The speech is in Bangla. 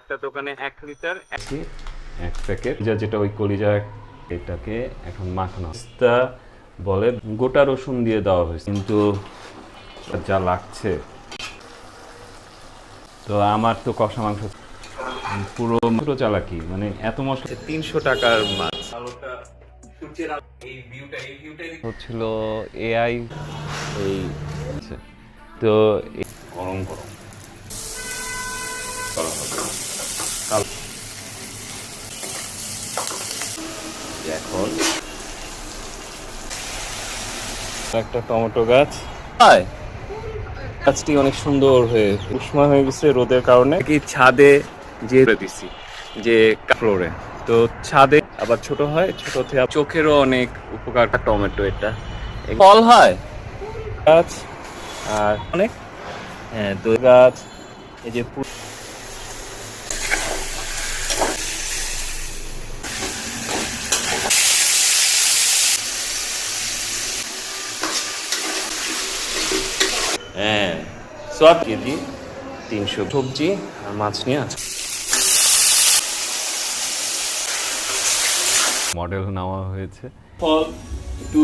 একটা দোকানে এক লিটার এক প্যাকেট। যা যেটা ওই কলিজা এটাকে এখন মাখানো তা বলে গোটা রসুন দিয়ে দেওয়া হয়েছে। কিন্তু যা লাগছে। তো আমার তো কষা মাংস পুরো পুরো চালাকি। মানে এত মশলা। তিনশো টাকার মাছ। হচ্ছিল এআই এই তো গরম গরম। কাল- এখন একটা টমেটো গাছ। হয়! গাছটি অনেক সুন্দর হয়ে উষ্মা হয়ে গেছে রোদের কারণে। কি ছাদে যে দিছি, যে ফ্লোরে। তো ছাদে আবার ছোট হয়, ছোট থেকে চোখেরও অনেক উপকার টমেটো এটা। ফল হয়। গাছ আর অনেক। হ্যাঁ তো গাছ, এই যে হ্যাঁ। সব কেজি তিনশো সবজি আর মাছ নিয়ে আছে মডেল নেওয়া হয়েছে। ফল একটু